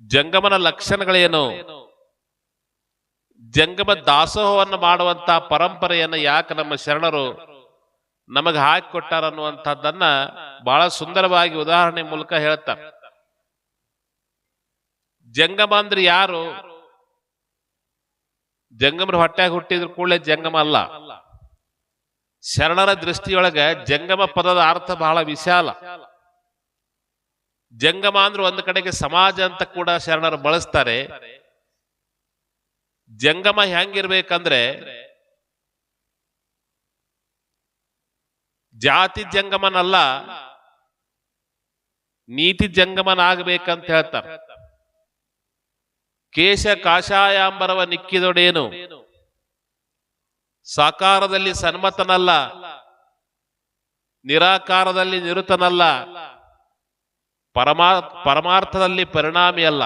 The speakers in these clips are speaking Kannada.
ಜಂಗಮನ ಲಕ್ಷಣಗಳೇನು? ಜಂಗಮ ದಾಸೋಹವನ್ನು ಮಾಡುವಂತ ಪರಂಪರೆಯನ್ನು ಯಾಕೆ ನಮ್ಮ ಶರಣರು ನಮಗೆ ಹಾಕಿಕೊಟ್ಟಾರನ್ನುವಂಥದ್ದನ್ನ ಬಹಳ ಸುಂದರವಾಗಿ ಉದಾಹರಣೆ ಮೂಲಕ ಹೇಳ್ತಾರೆ. ಜಂಗಮ ಅಂದ್ರೆ ಯಾರು? ಜಂಗಮರು ಹೊಟ್ಟೆಗೆ ಹುಟ್ಟಿದ್ರು ಕೂಡಲೇ ಜಂಗಮ ಅಲ್ಲ. ಶರಣರ ದೃಷ್ಟಿಯೊಳಗ ಜಂಗಮ ಪದದ ಅರ್ಥ ಬಹಳ ವಿಶಾಲ. ಜಂಗಮ ಅಂದ್ರೆ ಒಂದು ಕಡೆಗೆ ಸಮಾಜ ಅಂತ ಕೂಡ ಶರಣರು ಬಳಸ್ತಾರೆ. ಜಂಗಮ ಹೆಂಗಿರ್ಬೇಕಂದ್ರೆ ಜಾತಿ ಜಂಗಮನಲ್ಲ, ನೀತಿ ಜಂಗಮನ ಆಗ್ಬೇಕಂತ ಹೇಳ್ತಾರೆ. ಕೇಶ ಕಾಷಾಯಾಂಬರವ ನಿಕ್ಕಿದೊಡೇನು? ಸಾಕಾರದಲ್ಲಿ ಸನ್ಮತನಲ್ಲ, ನಿರಾಕಾರದಲ್ಲಿ ನಿರುತನಲ್ಲ ಪರಮಾ ಪರಮಾರ್ಥದಲ್ಲಿ ಪರಿಣಾಮಿ ಅಲ್ಲ.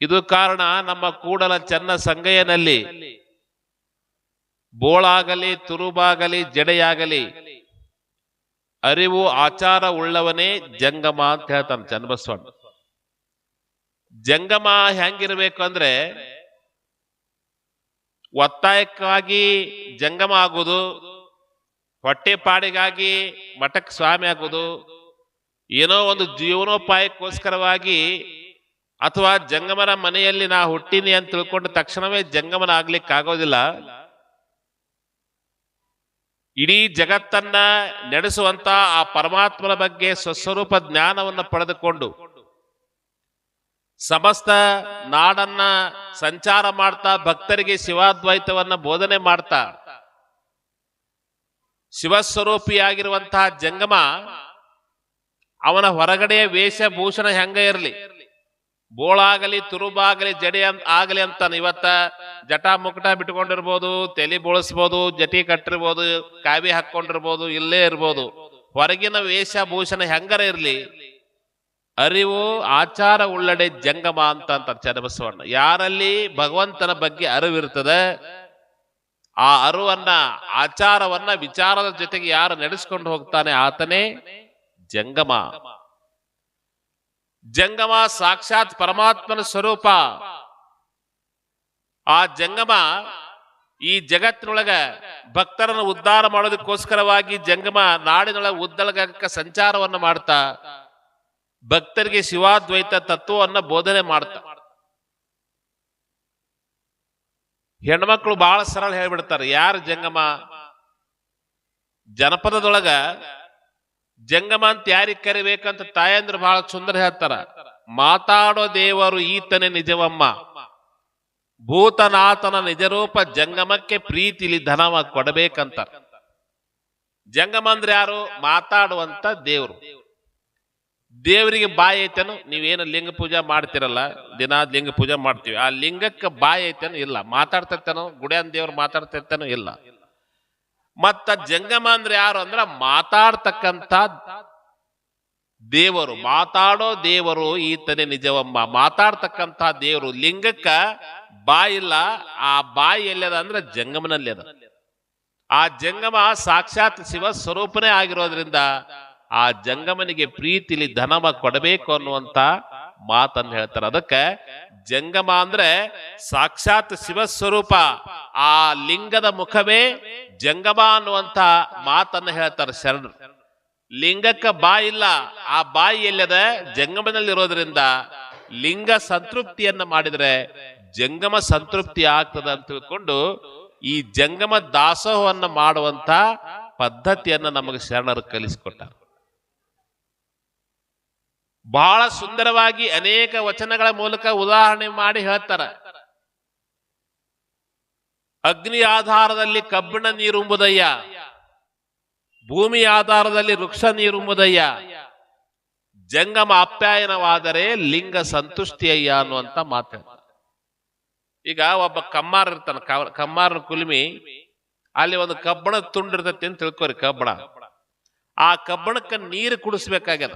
ಇದು ಕಾರಣ ನಮ್ಮ ಕೂಡಲ ಚೆನ್ನ ಸಂಗಯ್ಯನಲ್ಲಿ ಬೋಳಾಗಲಿ, ತುರುಬಾಗಲಿ, ಜಡೆಯಾಗಲಿ ಅರಿವು, ಆಚಾರ ಉಳ್ಳವನೇ ಜಂಗಮ ಅಂತ ಹೇಳ್ತಾನೆ ಚನ್ನಬಸವಣ್ಣ. ಜಂಗಮ ಹೆಂಗಿರ್ಬೇಕು ಅಂದ್ರೆ ಒತ್ತಾಯಕ್ಕಾಗಿ ಜಂಗಮ ಆಗುವುದು ಹೊಟ್ಟೆಪಾಡಿಗಾಗಿ ಮಠಕ್ಕೆ ಸ್ವಾಮಿ ಆಗುವುದು ಏನೋ ಒಂದು ಜೀವನೋಪಾಯಕ್ಕೋಸ್ಕರವಾಗಿ ಅಥವಾ ಜಂಗಮನ ಮನೆಯಲ್ಲಿ ನಾ ಹುಟ್ಟಿನಿ ಅಂತ ತಿಳ್ಕೊಂಡು ತಕ್ಷಣವೇ ಜಂಗಮನ ಆಗ್ಲಿಕ್ಕೆ ಆಗೋದಿಲ್ಲ. ಇಡೀ ಜಗತ್ತನ್ನ ನಡೆಸುವಂತ ಆ ಪರಮಾತ್ಮನ ಬಗ್ಗೆ ಸ್ವಸ್ವರೂಪ ಜ್ಞಾನವನ್ನು ಪಡೆದುಕೊಂಡು ಸಮಸ್ತ ನಾಡನ್ನ ಸಂಚಾರ ಮಾಡ್ತಾ ಭಕ್ತರಿಗೆ ಶಿವಾದ್ವೈತವನ್ನ ಬೋಧನೆ ಮಾಡ್ತಾ ಶಿವಸ್ವರೂಪಿಯಾಗಿರುವಂತಹ ಜಂಗಮ ಅವನ ಹೊರಗಡೆಯ ವೇಷಭೂಷಣ ಹೆಂಗ ಇರಲಿ? ಬೋಳಾಗಲಿ, ತುರುಬಾಗಲಿ, ಜಡಿ ಅಂತ ಆಗಲಿ ಅಂತಾನೆ. ಇವತ್ತ ಜಟ ಮುಕಟ ಬಿಟ್ಕೊಂಡಿರ್ಬೋದು, ತಲೆ ಬೋಳಿಸ್ಬೋದು, ಜಟಿ ಕಟ್ಟಿರ್ಬೋದು, ಕಾವಿ ಹಾಕೊಂಡಿರ್ಬೋದು ಇಲ್ಲೇ ಇರ್ಬೋದು. ಹೊರಗಿನ ವೇಷಭೂಷಣ ಹೆಂಗರ ಇರಲಿ? ಅರಿವು, ಆಚಾರ ಉಳ್ಳಡೆ ಜಂಗಮ ಅಂತ ಅಂತಾರೆ ಚನ್ನಬಸವಣ್ಣ. ಯಾರಲ್ಲಿ? ಭಗವಂತನ ಬಗ್ಗೆ ಅರಿವಿರ್ತದೆ. ಆ ಅರಿವನ್ನ, ಆಚಾರವನ್ನ, ವಿಚಾರದ ಜೊತೆಗೆ ಯಾರು ನಡೆಸ್ಕೊಂಡು ಹೋಗ್ತಾನೆ ಆತನೇ? ಜಂಗಮ. ಜಂಗಮ ಸಾಕ್ಷಾತ್ ಪರಮಾತ್ಮನ ಸ್ವರೂಪ. ಆ ಜಂಗಮ ಈ ಜಗತ್ತಿನೊಳಗ ಭಕ್ತರನ್ನು ಉದ್ಧಾರ ಮಾಡೋದಕ್ಕೋಸ್ಕರವಾಗಿ ಜಂಗಮ ನಾಡಿನೊಳಗ ಉದ್ದಳಗಕ್ಕ ಸಂಚಾರವನ್ನು ಮಾಡ್ತಾ, ಭಕ್ತರಿಗೆ ಶಿವಾದ್ವೈತ ತತ್ವವನ್ನ ಬೋಧನೆ ಮಾಡ್ತಾ. ಹೆಣ್ಮಕ್ಳು ಬಹಳ ಸರಳ ಹೇಳ್ಬಿಡ್ತಾರೆ, ಯಾರು ಜಂಗಮ? ಜನಪದದೊಳಗ ಜಂಗಮ ಅಂತ ಯಾರಿಗೆ ಕರಿಬೇಕಂತ ತಾಯಂದ್ರು ಬಹಳ ಸುಂದರ ಹೇಳ್ತಾರ. ಮಾತಾಡೋ ದೇವರು ಈತನೇ ನಿಜವಮ್ಮ. ಭೂತನಾಥನ ನಿಜರೂಪ ಜಂಗಮಕ್ಕೆ ಪ್ರೀತಿಲಿ ಧನವ ಕೊಡಬೇಕಂತ ಜಂಗಮ ಅಂದ್ರೆ ಯಾರು? ಮಾತಾಡುವಂತ ದೇವರು. ದೇವರಿಗೆ ಬಾಯಿ ಐತೇನು? ನೀವೇನು ಲಿಂಗ ಪೂಜೆ ಮಾಡ್ತಿರಲ್ಲ? ದಿನ ಲಿಂಗ ಪೂಜೆ ಮಾಡ್ತೀವಿ. ಆ ಲಿಂಗಕ್ಕೆ ಬಾಯಿ ಐತೇನು? ಇಲ್ಲ. ಮಾತಾಡ್ತಿರ್ತೇನೋ? ಗುಡಿಯನ್ ದೇವ್ರು ಮಾತಾಡ್ತಿರ್ತೇನೋ? ಇಲ್ಲ. ಮತ್ತ ಜಂಗಮ ಅಂದ್ರೆ ಯಾರು ಅಂದ್ರೆ ಮಾತಾಡ್ತಕ್ಕಂಥ ದೇವರು. ಮಾತಾಡೋ ದೇವರು ಈತನೇ ನಿಜವಮ್ಮ ಮಾತಾಡ್ತಕ್ಕಂಥ ದೇವರು ಲಿಂಗಕ್ಕ ಬಾಯಿಲ್ಲ. ಆ ಬಾಯಿ ಎಲ್ಲದ ಅಂದ್ರೆ ಜಂಗಮನಲ್ಲಿ ಅದ ಆ ಜಂಗಮ ಸಾಕ್ಷಾತ್ ಶಿವ ಸ್ವರೂಪನೇ ಆಗಿರೋದ್ರಿಂದ ಆ ಜಂಗಮನಿಗೆ ಪ್ರೀತಿಲಿ ಧನವ ಕೊಡಬೇಕು ಅನ್ನುವಂತ ಮಾತನ್ನು ಹೇಳ್ತಾರೆ. ಅದಕ್ಕೆ ಜಂಗಮ ಅಂದ್ರೆ ಸಾಕ್ಷಾತ್ ಶಿವ ಸ್ವರೂಪ. ಆ ಲಿಂಗದ ಮುಖವೇ ಜಂಗಮ ಅನ್ನುವಂತ ಮಾತನ್ನ ಹೇಳ್ತಾರೆ ಶರಣರು. ಲಿಂಗಕ್ಕ ಬಾಯಿ ಇಲ್ಲ, ಆ ಬಾಯಿ ಎಲ್ಲದ? ಜಂಗಮನಲ್ಲಿ ಇರೋದ್ರಿಂದ ಲಿಂಗ ಸಂತೃಪ್ತಿಯನ್ನ ಮಾಡಿದ್ರೆ ಜಂಗಮ ಸಂತೃಪ್ತಿ ಆಗ್ತದ ಅಂತ ತಿಳ್ಕೊಂಡು ಈ ಜಂಗಮ ದಾಸೋಹವನ್ನ ಮಾಡುವಂತ ಪದ್ಧತಿಯನ್ನ ನಮಗೆ ಶರಣರು ಕಲಿಸಿಕೊಟ್ಟಾರ. ಬಹಳ ಸುಂದರವಾಗಿ ಅನೇಕ ವಚನಗಳ ಮೂಲಕ ಉದಾಹರಣೆ ಮಾಡಿ ಹೇಳ್ತಾರ. ಅಗ್ನಿ ಆಧಾರದಲ್ಲಿ ಕಬ್ಬಿಣ ನೀರುಂಬುದಯ್ಯ ಭೂಮಿ ಆಧಾರದಲ್ಲಿ ವೃಕ್ಷ ನೀರುಂಬುದಯ್ಯ ಜಂಗಮ ಅಪ್ಯಾಯನವಾದರೆ ಲಿಂಗ ಸಂತುಷ್ಟಿಯಯ್ಯ ಅನ್ನುವಂತ ಮಾತು. ಈಗ ಒಬ್ಬ ಕಮ್ಮಾರ ಇರ್ತಾನೆ ಕಮ್ಮಾರನ ಕುಲ್ಮಿ, ಅಲ್ಲಿ ಒಂದು ಕಬ್ಬಣ ತುಂಡಿರ್ತೈತಿ ಅಂತ ತಿಳ್ಕೊರಿ ಕಬ್ಬಣ. ಆ ಕಬ್ಬಣಕ್ಕೆ ನೀರು ಕುಡಿಸ್ಬೇಕಾಗ್ಯದ.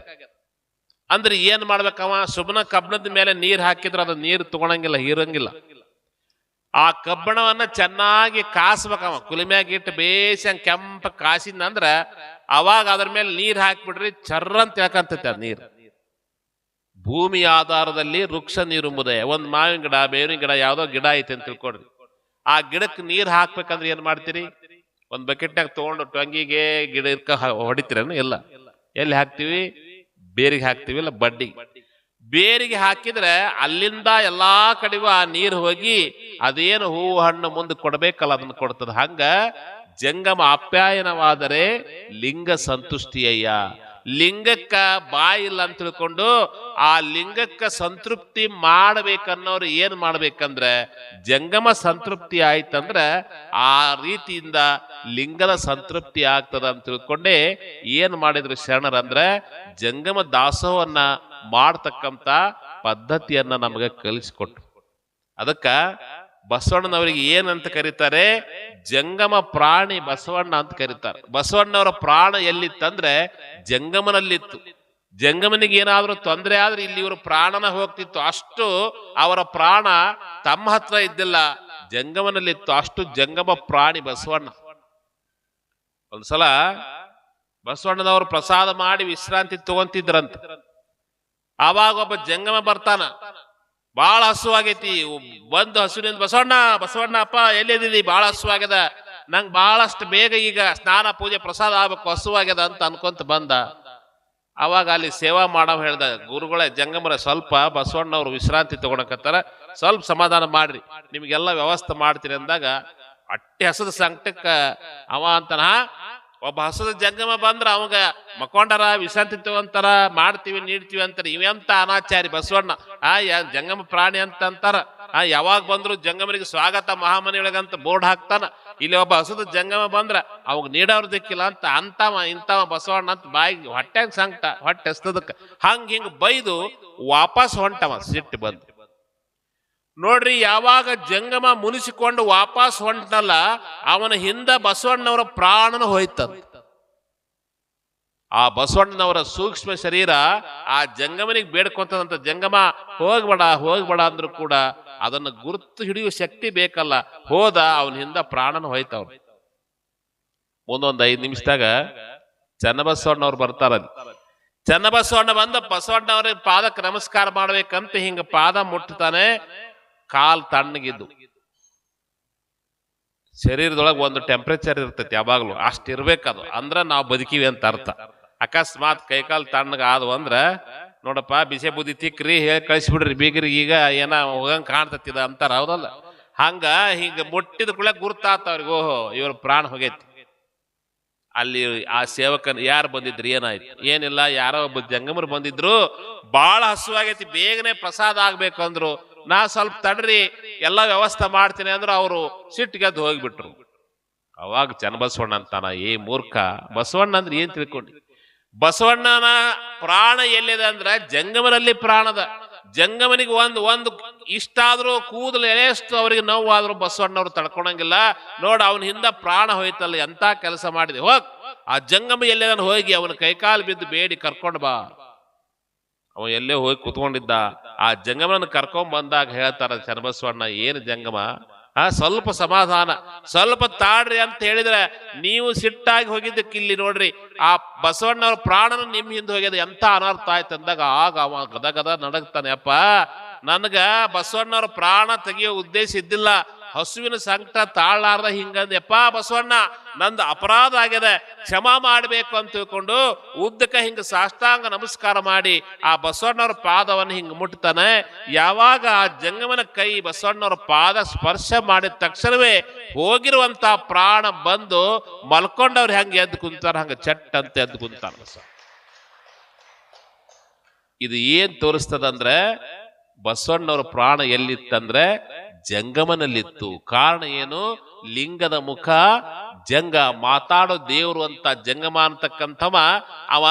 ಅಂದ್ರೆ ಏನ್ ಮಾಡ್ಬೇಕವ? ಸುಮ್ಮನ ಕಬ್ಬಣದ ಮೇಲೆ ನೀರ್ ಹಾಕಿದ್ರೆ ಅದು ನೀರು ತಗೊಳಂಗಿಲ್ಲ, ಹೀರಂಗಿಲ್ಲ. ಆ ಕಬ್ಬಣವನ್ನ ಚೆನ್ನಾಗಿ ಕಾಸ್ಬೇಕವ ಕುಲಿಮ್ಯಾಗ ಇಟ್ಟು ಬೇಸಂ ಕೆಂಪ ಕಾಸಿದ್ನಂದ್ರ ಅವಾಗ ಅದ್ರ ಮೇಲೆ ನೀರು ಹಾಕ್ಬಿಡ್ರಿ, ಚರ್ರ ಅಂತ ಹೇಳ್ಕಂತೈತೆ ನೀರು ನೀರ್. ಭೂಮಿ ಆಧಾರದಲ್ಲಿ ವೃಕ್ಷ ನೀರುಂಬುದೇ ಒಂದು ಮಾವಿನ ಗಿಡ, ಬೇವಿನ ಗಿಡ, ಯಾವುದೋ ಗಿಡ ಐತೆ ಅಂತ ತಿಳ್ಕೊಡ್ರಿ. ಆ ಗಿಡಕ್ಕೆ ನೀರು ಹಾಕ್ಬೇಕಂದ್ರೆ ಏನು ಮಾಡ್ತೀರಿ? ಒಂದು ಬಕೆಟ್ನಾಗ ತೊಗೊಂಡು ಟೊಂಗಿಗೆ ಗಿಡ ಇರ್ಕ ಹೊಡಿತೀರೇನು? ಇಲ್ಲ. ಎಲ್ಲಿ ಹಾಕ್ತಿವಿ? ಬೇರಿಗೆ ಹಾಕ್ತಿವಿ, ಇಲ್ಲ ಬಡ್ಡಿಗೆ. ಬೇರಿಗೆ ಹಾಕಿದ್ರೆ ಅಲ್ಲಿಂದ ಎಲ್ಲಾ ಕಡೆಗೂ ಆ ನೀರು ಹೋಗಿ ಅದೇನು ಹೂವು ಹಣ್ಣು ಮುಂದೆ ಕೊಡಬೇಕಲ್ಲ ಅದನ್ನ ಕೊಡ್ತದ. ಹಂಗ ಜಂಗಮ ಆಪ್ಯಾಯನವಾದರೆ ಲಿಂಗ ಸಂತುಷ್ಟಿಯಯ್ಯ. ಲಿಂಗಕ್ಕ ಬಾಯಿಲ್ಲ ಅಂತ ತಿಳ್ಕೊಂಡು ಆ ಲಿಂಗಕ್ಕ ಸಂತೃಪ್ತಿ ಮಾಡ್ಬೇಕನ್ನೋರು ಏನ್ ಮಾಡ್ಬೇಕಂದ್ರೆ ಜಂಗಮ ಸಂತೃಪ್ತಿ ಆಯ್ತಂದ್ರೆ ಆ ರೀತಿಯಿಂದ ಲಿಂಗದ ಸಂತೃಪ್ತಿ ಆಗ್ತದ ಅಂತ ತಿಳ್ಕೊಂಡೆ ಏನ್ ಮಾಡಿದ್ರು ಶರಣರಂದ್ರೆ ಜಂಗಮ ದಾಸೋಹವನ್ನ ಮಾಡ್ತಕ್ಕಂತ ಪದ್ಧತಿಯನ್ನ ನಮಗೆ ಕಲಿಸಿಕೊಟ್ರು. ಅದಕ್ಕ ಬಸವಣ್ಣನವರಿಗೆ ಏನಂತ ಕರೀತಾರೆ? ಜಂಗಮ ಪ್ರಾಣಿ ಬಸವಣ್ಣ ಅಂತ ಕರೀತಾರೆ. ಬಸವಣ್ಣವರ ಪ್ರಾಣ ಎಲ್ಲಿತ್ತಂದ್ರೆ ಜಂಗಮನಲ್ಲಿತ್ತು. ಜಂಗಮನಿಗೆ ಏನಾದ್ರೂ ತೊಂದರೆ ಆದ್ರೆ ಇಲ್ಲಿ ಇವರು ಪ್ರಾಣನ ಹೋಗ್ತಿತ್ತು. ಅಷ್ಟು ಅವರ ಪ್ರಾಣ ತಮ್ಮ ಹತ್ರ ಇದ್ದಿಲ್ಲ. ಜಂಗಮನಲ್ಲಿತ್ತು. ಅಷ್ಟು ಜಂಗಮ ಪ್ರಾಣಿ ಬಸವಣ್ಣ. ಒಂದ್ಸಲ ಬಸವಣ್ಣನವರು ಪ್ರಸಾದ ಮಾಡಿ ವಿಶ್ರಾಂತಿ ತಗೊಂತಿದ್ರಂತ. ಆವಾಗ ಒಬ್ಬ ಜಂಗಮ ಬರ್ತಾನ. ಬಾಳ ಹಸುವಾಗೈತಿ ಬಂದು ಹಸುವಿನಿಂದ ಬಸವಣ್ಣ ಬಸವಣ್ಣ, ಅಪ್ಪ ಎಲ್ಲಿದ್ದೀರಿ ಬಾಳ ಹಸುವಾಗ್ಯದ ನಂಗೆ ಬಹಳಷ್ಟು ಬೇಗ ಈಗ ಸ್ನಾನ, ಪೂಜೆ, ಪ್ರಸಾದ ಆಗ್ಬೇಕು ಹಸುವಾಗ್ಯದ ಅಂತ ಅನ್ಕೊಂತ ಬಂದ. ಅವಾಗ ಅಲ್ಲಿ ಸೇವಾ ಮಾಡೋ ಹೇಳ್ದ, ಗುರುಗಳೇ, ಜಂಗಮರ, ಸ್ವಲ್ಪ ಬಸವಣ್ಣ ಅವರು ವಿಶ್ರಾಂತಿ ತಗೊಳಕತ್ತಾರ. ಸ್ವಲ್ಪ ಸಮಾಧಾನ ಮಾಡ್ರಿ. ನಿಮ್ಗೆಲ್ಲ ವ್ಯವಸ್ಥೆ ಮಾಡ್ತೀರಿ ಅಂದಾಗ ಅಟ್ಟಿ ಹಸದ ಸಂಕಟಕ್ಕ ಅವ ಅಂತನ ಒಬ್ಬ ಹಸದ ಜಂಗಮ ಬಂದ್ರ ಅವಾಗ ಮಕೊಂಡಾರ ವಿಶ್ರಾಂತಿ ತಗೊಂತಾರ ಮಾಡ್ತೀವಿ, ನೀಡ್ತೀವಿ ಅಂತಾರೆ. ಇವೆಂತ ಅನಾಚಾರಿ ಬಸವಣ್ಣ. ಆ ಜಂಗಮ ಪ್ರಾಣಿ ಅಂತ ಅಂತಾರ. ಆ, ಯಾವಾಗ ಬಂದ್ರು ಜಂಗಮರಿಗೆ ಸ್ವಾಗತ ಮಹಾಮನಿಯೊಳಗಂತ ಬೋರ್ಡ್ ಹಾಕ್ತಾನ. ಇಲ್ಲಿ ಒಬ್ಬ ಹಸದ ಜಂಗಮ ಬಂದ್ರ, ಅವಾಗ ನೀಡೋರ್ ದಿಕ್ಕಿಲ್ಲ ಅಂತ ಅಂತವ, ಇಂತವ ಬಸವಣ್ಣ ಅಂತ ಬಾಯಿಗೆ ಹೊಟ್ಟೆಗೆ ಸಂಕಟ, ಹೊಟ್ಟೆ ಹಸ್ತದಕ್ಕೆ ಹಂಗ ಹಿಂಗ ಬೈದು ವಾಪಸ್ ಹೊಂಟವ, ಸಿಟ್ಟು ಬಂದು. ನೋಡ್ರಿ, ಯಾವಾಗ ಜಂಗಮ ಮುನಿಸಿಕೊಂಡು ವಾಪಸ್ ಹೊಂಟನಲ್ಲ, ಅವನ ಹಿಂದ ಬಸವಣ್ಣನವರ ಪ್ರಾಣನ ಹೋಯ್ತಂತ. ಆ ಬಸವಣ್ಣನವರ ಸೂಕ್ಷ್ಮ ಶರೀರ ಆ ಜಂಗಮನಿಗೆ ಬೇಡ್ಕೊಂತದಂತ ಜಂಗಮ, ಹೋಗ್ಬೇಡ ಹೋಗ್ಬೇಡ ಅಂದ್ರು ಕೂಡ ಅದನ್ನು ಗುರುತು ಹಿಡಿಯುವ ಶಕ್ತಿ ಬೇಕಲ್ಲ, ಹೋದ ಅವನ ಹಿಂದ ಪ್ರಾಣನ ಹೋಯ್ತವ್ರು ಮುಂದೊಂದು ಐದು ನಿಮಿಷದಾಗ ಚನ್ನಬಸವಣ್ಣವ್ರು ಬರ್ತಾರಲ್ಲಿ ಚನ್ನಬಸವಣ್ಣ ಬಂದ ಬಸವಣ್ಣವ್ರಿಗೆ ಪಾದಕ್ಕೆ ನಮಸ್ಕಾರ ಮಾಡ್ಬೇಕಂತ ಹಿಂಗ ಪಾದ ಮುಟ್ತಾನೆ ಕಾಲ್ ತಣ್ಣಗಿದ್ದು. ಶರೀರದೊಳಗೆ ಒಂದು ಟೆಂಪ್ರೇಚರ್ ಇರ್ತೈತಿ ಯಾವಾಗ್ಲೂ. ಅಷ್ಟು ಇರ್ಬೇಕದು. ಅಂದ್ರೆ ನಾವು ಬದುಕಿವಿ ಅಂತ ಅರ್ಥ. ಅಕಸ್ಮಾತ್ ಕೈಕಾಲು ತಣ್ಣಗ ಅಂದ್ರೆ, ನೋಡಪ್ಪ, ಬಿಸಿ ಬುದ್ಧಿ ತಿಕ್ರಿ, ಹೇಳಿ ಕಳಿಸ್ಬಿಡ್ರಿ ಬೀಗ್ರಿಗೆ ಈಗ ಏನ ಹೋಗಂಗ್ ಕಾಣ್ತತ್ತಿದ ಅಂತಾರ. ಹೌದಲ್ಲ? ಹಂಗ ಹಿಂಗ ಮುಟ್ಟಿದ ಕೂಡ ಗುರ್ತಾತ ಅವ್ರಿಗೆ, ಓಹೋ, ಇವ್ರ ಪ್ರಾಣ ಹೋಗೈತಿ. ಅಲ್ಲಿ ಆ ಸೇವಕನ್ ಯಾರು ಬಂದಿದ್ರು? ಏನಾಯ್ತು? ಏನಿಲ್ಲ, ಯಾರೋ ಒಬ್ಬ ಜಂಗಮರು ಬಂದಿದ್ರು. ಬಹಳ ಹಸುವಾಗೈತಿ, ಬೇಗನೆ ಪ್ರಸಾದ ಆಗ್ಬೇಕು ಅಂದ್ರು ನಾ ಸ್ವಲ್ಪ ತಡ್ರಿ, ಎಲ್ಲ ವ್ಯವಸ್ಥೆ ಮಾಡ್ತೀನಿ ಅಂದ್ರೆ ಅವರು ಸಿಟ್ಟಿಗೆದ್ದು ಹೋಗಿಬಿಟ್ರು. ಅವಾಗ ಚನ್ನಬಸವಣ್ಣ ಅಂತಾನ, ಏ ಮೂರ್ಖ, ಬಸವಣ್ಣ ಅಂದ್ರೆ ಏನ್ ತಿಳ್ಕೊಂಡಿ? ಬಸವಣ್ಣನ ಪ್ರಾಣ ಎಲ್ಲಿದೆ ಅಂದ್ರೆ ಜಂಗಮನಲ್ಲಿ ಪ್ರಾಣದ ಜಂಗಮನಿಗೆ ಒಂದು ಒಂದು ಇಷ್ಟಾದ್ರೂ ಕೂದಲು ಎಷ್ಟು ಅವರಿಗೆ ನೋವಾದ್ರೂ ಬಸವಣ್ಣವ್ರು ತಡ್ಕೊಳಂಗಿಲ್ಲ. ನೋಡ ಅವನ ಹಿಂದ ಪ್ರಾಣ ಹೋಯ್ತಲ್ಲ, ಎಂತ ಕೆಲಸ ಮಾಡಿದೆ? ಹೋಗ್. ಆ ಜಂಗಮ ಎಲ್ಲೇದನ್ ಹೋಗಿ ಅವನ ಕೈಕಾಲು ಬಿದ್ದು ಬೇಡಿ ಕರ್ಕೊಂಡು ಬಾ. ಅವ ಎಲ್ಲೇ ಹೋಗಿ ಕುತ್ಕೊಂಡಿದ್ದ. ಆ ಜಂಗಮನ ಕರ್ಕೊಂಡ್ ಬಂದಾಗ ಹೇಳ್ತಾರ ಚನ್ನಬಸವಣ್ಣ ಏನು ಜಂಗಮ? ಆ, ಸ್ವಲ್ಪ ಸಮಾಧಾನ, ಸ್ವಲ್ಪ ತಾಡ್ರಿ ಅಂತ ಹೇಳಿದ್ರೆ ನೀವು ಸಿಟ್ಟಾಗಿ ಹೋಗಿದ್ದಕ್ಕೆ ಇಲ್ಲಿ ನೋಡ್ರಿ, ಆ ಬಸವಣ್ಣವ್ರ ಪ್ರಾಣನ ನಿಮ್ಮ ಹಿಂದೆ ಹೋಗ್ಯದ ಎಂತ ಅನರ್ಥ ಆಯ್ತು ಅಂದಾಗ ಆಗ ಅವ ಗದ ಗದ ನಡಗ್ತಾನೆ, ಅಪ್ಪ, ನನ್ಗ ಬಸವಣ್ಣವ್ರ ಪ್ರಾಣ ತೆಗಿಯೋ ಉದ್ದೇಶ ಇದ್ದಿಲ್ಲ ಹಸುವಿನ ಸಂಕಟ ತಾಳಲಾರದ ಹಿಂಗಂದ ಎಪ್ಪ ಬಸವಣ್ಣ, ನಂದು ಅಪರಾಧ ಆಗ್ಯದ ಕ್ಷಮಾ ಮಾಡಬೇಕು ಅಂತ ತಿಳ್ಕೊಂಡು ಉದ್ದಕ ಹಿಂಗ ಸಾಷ್ಟಾಂಗ ನಮಸ್ಕಾರ ಮಾಡಿ ಆ ಬಸವಣ್ಣವ್ರ ಪಾದವನ್ನು ಹಿಂಗ ಮುಟ್ತಾನೆ. ಯಾವಾಗ ಆ ಜಂಗಮನ ಕೈ ಬಸವಣ್ಣವ್ರ ಪಾದ ಸ್ಪರ್ಶ ಮಾಡಿದ ತಕ್ಷಣವೇ ಹೋಗಿರುವಂತ ಪ್ರಾಣ ಬಂದು ಮಲ್ಕೊಂಡವ್ರು ಹೆಂಗ ಎದ್ದು ಕುಂತಾರ, ಹಂಗ ಚಟ್ ಅಂತ ಎದ್ದು ಕುಂತಾರ ಇದು ಏನ್ ತೋರಿಸ್ತದಂದ್ರೆ ಬಸವಣ್ಣವ್ರ ಪ್ರಾಣ ಎಲ್ಲಿತ್ತಂದ್ರೆ ಜಂಗಮನಲ್ಲಿತ್ತು. ಕಾರಣ ಏನು? ಲಿಂಗದ ಮುಖ ಜಂಗ. ಮಾತಾಡೋ ದೇವರು ಅಂತ ಜಂಗಮ ಅಂತಕ್ಕಂಥವ. ಅವ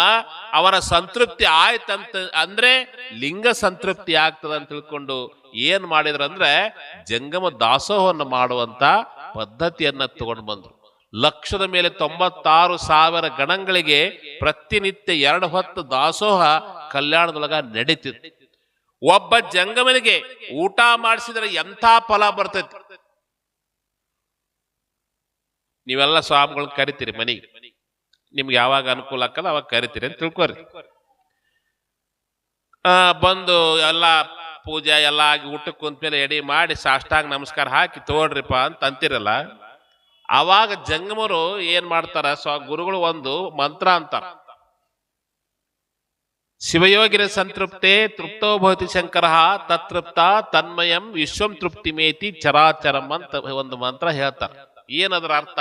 ಅವರ ಸಂತೃಪ್ತಿ ಆಯ್ತಂತ ಅಂದ್ರೆ ಲಿಂಗ ಸಂತೃಪ್ತಿ ಆಗ್ತದ ಅಂತ ತಿಳ್ಕೊಂಡು ಏನ್ ಮಾಡಿದ್ರಂದ್ರೆ ಜಂಗಮ ದಾಸೋಹವನ್ನು ಮಾಡುವಂತ ಪದ್ಧತಿಯನ್ನ ತಗೊಂಡು ಬಂದ್ರು. ಲಕ್ಷದ ಮೇಲೆ ತೊಂಬತ್ತಾರು ಸಾವಿರ ಗಣಗಳಿಗೆ ಪ್ರತಿನಿತ್ಯ ಎರಡು ಹೊತ್ತು ದಾಸೋಹ ಕಲ್ಯಾಣದೊಳಗ ನಡೀತಿತ್ತು. ಒಬ್ಬ ಜಂಗಮನಿಗೆ ಊಟ ಮಾಡಿಸಿದ್ರೆ ಎಂಥ ಫಲ ಬರ್ತೈತಿ? ನೀವೆಲ್ಲ ಸ್ವಾಮಿಗಳನ್ನ ಕರಿತೀರಿ ಮನೆಗೆ. ನಿಮ್ಗೆ ಯಾವಾಗ ಅನುಕೂಲ ಆಕಲ್ಲ ಅವಾಗ ಕರಿತೀರಿ ಅಂತ ತಿಳ್ಕೊರಿ. ಬಂದು ಎಲ್ಲ ಪೂಜೆ ಎಲ್ಲ ಆಗಿ ಊಟಕ್ಕೆ ಕುಂತ್ಮೇಲೆ ಎಡಿ ಮಾಡಿ ಸಾಷ್ಟಾಂಗ ನಮಸ್ಕಾರ ಹಾಕಿ ತೋಡ್ರಿಪ್ಪ ಅಂತ ಅಂತಿರಲ್ಲ, ಅವಾಗ ಜಂಗಮರು ಏನ್ ಮಾಡ್ತಾರ, ಸ್ವ ಗುರುಗಳು ಒಂದು ಮಂತ್ರ ಅಂತಾರ. ಶಿವಯೋಗಿನ ಸಂತೃಪ್ತೆ ತೃಪ್ತೋ ಭವತಿ ಶಂಕರ ತತ್ತೃಪ್ತ ತನ್ಮಯಂ ವಿಶ್ವಂ ತೃಪ್ತಿ ಮೇತಿ ಚರಾಚರಂ ಅಂತ ಒಂದು ಮಂತ್ರ ಹೇಳ್ತಾರೆ ಏನದರ ಅರ್ಥ?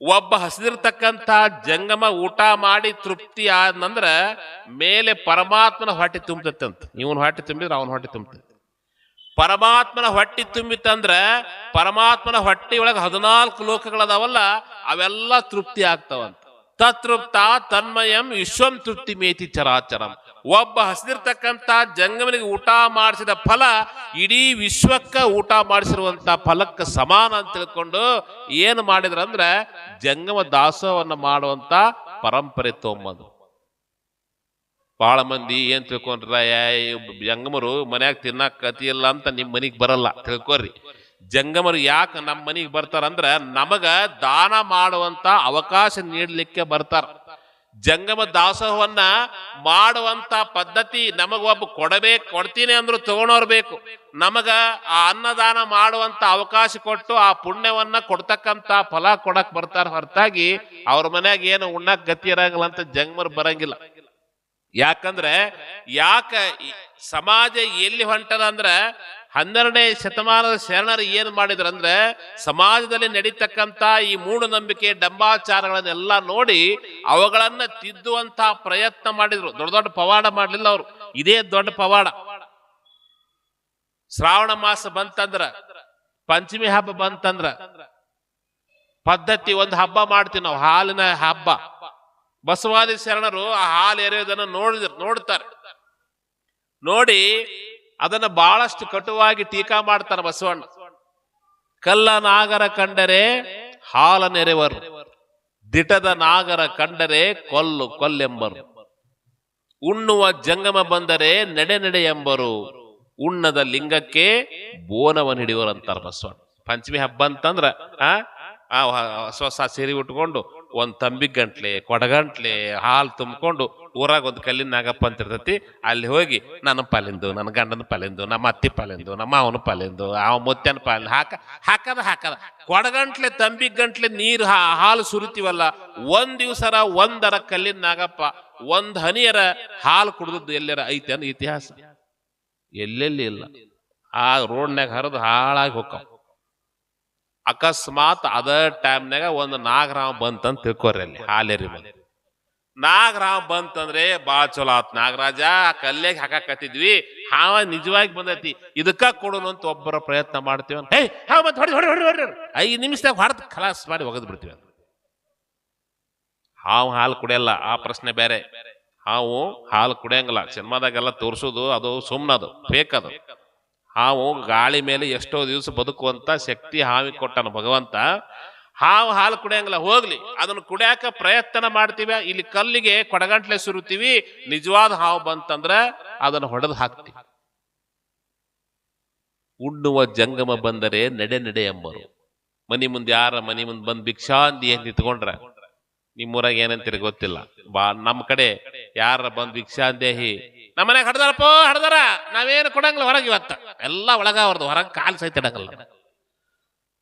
ಒಬ್ಬ ಹಸಿದಿರ್ತಕ್ಕಂಥ ಜಂಗಮ ಊಟ ಮಾಡಿ ತೃಪ್ತಿ ಆದಂದ್ರ ಮೇಲೆ ಪರಮಾತ್ಮನ ಹೊಟ್ಟೆ ತುಂಬತೈತೆ ಅಂತ. ಇವನ್ ಹೊಟ್ಟೆ ತುಂಬಿದ್ರೆ ಅವನ ಹೊಟ್ಟೆ ತುಂಬತೈತೆ. ಪರಮಾತ್ಮನ ಹೊಟ್ಟೆ ತುಂಬಿತಂದ್ರ ಪರಮಾತ್ಮನ ಹೊಟ್ಟೆ ಒಳಗೆ ಹದಿನಾಲ್ಕು ಲೋಕಗಳದಾವಲ್ಲ, ಅವೆಲ್ಲ ತೃಪ್ತಿ ಆಗ್ತಾವಂತ. ತತೃಪ್ತ ತನ್ಮಯಂ ವಿಶ್ವಂ ತೃಪ್ತಿ ಮೇತಿ ಚರಾಚರಂ. ಒಬ್ಬ ಹಸಿದಿರ್ತಕ್ಕಂಥ ಜಂಗಮನಿಗೆ ಊಟ ಮಾಡಿಸಿದ ಫಲ ಇಡೀ ವಿಶ್ವಕ್ಕೆ ಊಟ ಮಾಡಿಸಿರುವಂಥ ಫಲಕ್ಕೆ ಸಮಾನ ಅಂತ ತಿಳ್ಕೊಂಡು ಏನು ಮಾಡಿದ್ರಂದ್ರ ಜಂಗಮ ದಾಸೋಹವನ್ನು ಮಾಡುವಂಥ ಪರಂಪರೆ ತೊಂಬಂದು ಭಾಳ ಮಂದಿ ಏನು ತಿಳ್ಕೊಂಡ್ರ ಜಂಗಮರು ಮನ್ಯಾಗ ತಿನ್ನಕ್ಕೆ ಇಲ್ಲ ಅಂತ ನಿಮ್ಮ ಮನೆಗೆ ಬರಲ್ಲ, ತಿಳ್ಕೊರಿ. ಜಂಗಮರು ಯಾಕೆ ನಮ್ಮ ಮನೆಗೆ ಬರ್ತಾರಂದ್ರ ನಮಗ ದಾನ ಮಾಡುವಂತ ಅವಕಾಶ ನೀಡಲಿಕ್ಕೆ ಬರ್ತಾರ. ಜಂಗಮ ದಾಸೋಹವನ್ನ ಮಾಡುವಂತ ಪದ್ಧತಿ ನಮಗ ಒಬ್ಬ ಕೊಡಬೇಕು ಕೊಡ್ತೀನಿ ಅಂದ್ರು ತಗೊಂಡೋರ್ ಬೇಕು. ನಮಗ ಆ ಅನ್ನದಾನ ಮಾಡುವಂತ ಅವಕಾಶ ಕೊಟ್ಟು ಆ ಪುಣ್ಯವನ್ನ ಕೊಡ್ತಕ್ಕಂತ ಫಲ ಕೊಡಕ್ ಬರ್ತಾರ. ಹೊರತಾಗಿ ಅವ್ರ ಮನ್ಯಾಗ ಏನು ಉಣ್ಣಕ್ ಗತಿ ಇರಂಗಿಲ್ಲ ಅಂತ ಜಂಗಮರು ಬರಂಗಿಲ್ಲ. ಯಾಕಂದ್ರೆ ಯಾಕ ಸಮಾಜ ಎಲ್ಲಿ ಹೊಂಟದ ಅಂದ್ರ ಹನ್ನೆರಡನೇ ಶತಮಾನದ ಶರಣರು ಏನು ಮಾಡಿದ್ರು ಅಂದ್ರೆ ಸಮಾಜದಲ್ಲಿ ನಡೀತಕ್ಕಂತ ಈ ಮೂಢನಂಬಿಕೆ, ಡಂಬಾಚಾರಗಳನ್ನೆಲ್ಲ ನೋಡಿ ಅವುಗಳನ್ನ ತಿದ್ದುವಂತ ಪ್ರಯತ್ನ ಮಾಡಿದ್ರು. ದೊಡ್ಡ ದೊಡ್ಡ ಪವಾಡ ಮಾಡಲಿಲ್ಲ ಅವರು. ಇದೇ ದೊಡ್ಡ ಪವಾಡ. ಶ್ರಾವಣ ಮಾಸ ಬಂತಂದ್ರ, ಪಂಚಮಿ ಹಬ್ಬ ಬಂತಂದ್ರ, ಪದ್ಧತಿ ಒಂದು ಹಬ್ಬ ಮಾಡ್ತೀವಿ ನಾವು, ಹಾಲಿನ ಹಬ್ಬ. ಬಸವಾದಿ ಶರಣರು ಆ ಹಾಲು ಎರೆಯೋದನ್ನ ನೋಡಿದ್ರು, ನೋಡ್ತಾರೆ. ನೋಡಿ ಅದನ್ನ ಬಹಳಷ್ಟು ಕಟುವಾಗಿ ಟೀಕಾ ಮಾಡ್ತಾನೆ ಬಸವಣ್ಣ ಕಲ್ಲ ನಾಗರ ಕಂಡರೆ ಹಾಲ ನೆರೆವರು ದಿಟದ ನಾಗರ ಕಂಡರೆ ಕೊಲ್ಲು ಕೊಲ್ಲೆಂಬರು ಉಣ್ಣುವ ಜಂಗಮ ಬಂದರೆ ನಡೆ ನಡೆ ಎಂಬರು ಉಣ್ಣದ ಲಿಂಗಕ್ಕೆ ಬೋನವನ್ನು ಹಿಡಿಯೋರು ಅಂತಾರ ಬಸವಣ್ಣ ಪಂಚಮಿ ಹಬ್ಬ ಅಂತಂದ್ರ ಆ ಹೊಸ ಹೊಸ ಸೀರೆ ಉಟ್ಕೊಂಡು ಒಂದ್ ತಂಬಿ ಗಂಟ್ಲೆ ಕೊಡಗಂಟ್ಲೆ ಹಾಲು ತುಂಬಿಕೊಂಡು ಊರಾಗ ಒಂದು ಕಲ್ಲಿನ ನಾಗಪ್ಪ ಅಂತ ಇರ್ತೈತಿ, ಅಲ್ಲಿ ಹೋಗಿ ನನ್ನ ಪಾಲಿಂದು, ನನ್ನ ಗಂಡನ ಪಾಲಿಂದು, ನಮ್ಮ ಅತ್ತಿ ಪಾಲಿಂದು, ನಮ್ಮ ಅವನ ಪಾಲಿಂದು ಅವ ಮುತ್ತನ ಪಾಲಿಂದು ಹಾಕ, ಹಾಕದ ಹಾಕದ. ಕೊಡಗಂಟ್ಲೆ ತಂಬಿ ಗಂಟ್ಲೆ, ನೀರು ಹಾಲು ಸುರಿತೀವಲ್ಲ, ಒಂದ್ ದಿವ್ಸರ ಒಂದರ ಕಲ್ಲಿನ ನಾಗಪ್ಪ, ಒಂದ್ ಹನಿಯರ ಹಾಲು ಕುಡಿದದ್ದು ಎಲ್ಲರ ಐತೆ ಅನ್ನೋ ಇತಿಹಾಸ? ಎಲ್ಲೆಲ್ಲಿ ಇಲ್ಲ. ಆ ರೋಡ್ನಾಗ ಹರಿದು ಹಾಳಾಗಿ ಹೋಗ್ತಾವ ಅಕಸ್ಮಾತ್ ಅದ ಟೈಮ್ನಾಗ ಒಂದು ನಾಗರಾಮ ಬಂತಂತ ತಿಳ್ಕೊರಿ ಅಲ್ಲಿ, ಹಾಲೇರಿ ಬಂದು. ನಾಗರಾಮ ಬಂತಂದ್ರೆ ಬಾಳ ಚಲೋ ಆತ್ ನಾಗರಾಜ ಕಲ್ಲೆಗೆ ಹಾಕಾಕತ್ತಿದ್ವಿ ಹಾವ ನಿಜವಾಗಿ ಬಂದೈತಿ. ಇದಕ್ಕ ಕೊಡೋನು ಅಂತ ಒಬ್ಬರ ಪ್ರಯತ್ನ ಮಾಡ್ತೀವಿ ಹೇ, ಹಾವ ಮತ್ತೆ ಹೊಡಿ ಹೊಡಿ ಹೊಡಿ ಹೊಡಿ ಐದು ನಿಮಿಷದಾಗ ಹೊಡೆದು ಖಲಾಸ್ ಮಾಡಿ ಒಗದ್ ಬಿಡ್ತೀವಿ ಅಂತ. ಹಾವು ಹಾಲು ಕುಡಿಯಲ್ಲ, ಆ ಪ್ರಶ್ನೆ ಬೇರೆ. ಹಾವು ಹಾಲು ಕುಡಿಯಂಗಿಲ್ಲ. ಸಿನಿಮಾದಾಗೆಲ್ಲ ತೋರಿಸೋದು ಅದು ಸುಮ್ಮನದು ಫೇಕ್ ಅದು. ಹಾವು ಗಾಳಿ ಮೇಲೆ ಎಷ್ಟೋ ದಿವಸ ಬದುಕುವಂತ ಶಕ್ತಿ ಹಾವಿ ಕೊಟ್ಟನು ಭಗವಂತ. ಹಾವು ಹಾಲು ಕುಡಿಯಂಗಿಲ್ಲ, ಹೋಗ್ಲಿ. ಅದನ್ನು ಕುಡಿಯಾಕ ಪ್ರಯತ್ನ ಮಾಡ್ತೀವಿ. ಇಲ್ಲಿ ಕಲ್ಲಿಗೆ ಕೊಡಗಂಟ್ಲೆ ಸುರುತ್ತೀವಿ ನಿಜವಾದ ಹಾವು ಬಂತಂದ್ರ ಅದನ್ನು ಹೊಡೆದು ಹಾಕ್ತಿವಿ. ಉಣ್ಣುವ ಜಂಗಮ ಬಂದರೆ ನಡೆ ನಡೆ ಎಂಬರು. ಮನಿ ಮುಂದೆ ಯಾರ ಮನಿ ಮುಂದೆ ಬಂದ್ ಭಿಕ್ಷಾಂದಿ ಏನ್ ನಿಂತ್ಕೊಂಡ್ರ? ನಿಮ್ಮೂರಾಗ ಏನಂತೀರಿ ಗೊತ್ತಿಲ್ಲ. ಬಾ, ನಮ್ಮ ಕಡೆ ಯಾರ ಬಂದ್ ಭಿಕ್ಷಾಂದೇಹಿ ನಮ್ಮನೆ ಹಡ್ದಾರಪ್ಪ ಹಡ್ದಾರ. ನಾವೇನು ಕೊಡಂಗಿಲ್ಲ ಹೊರಗೆ ಇವತ್ತ. ಎಲ್ಲ ಒಳಗ ಅವ್ರದ್ದು ಹೊರಗೆ ಕಾಲು ಸಹಿತ ಇಡಂಗಿಲ್ಲ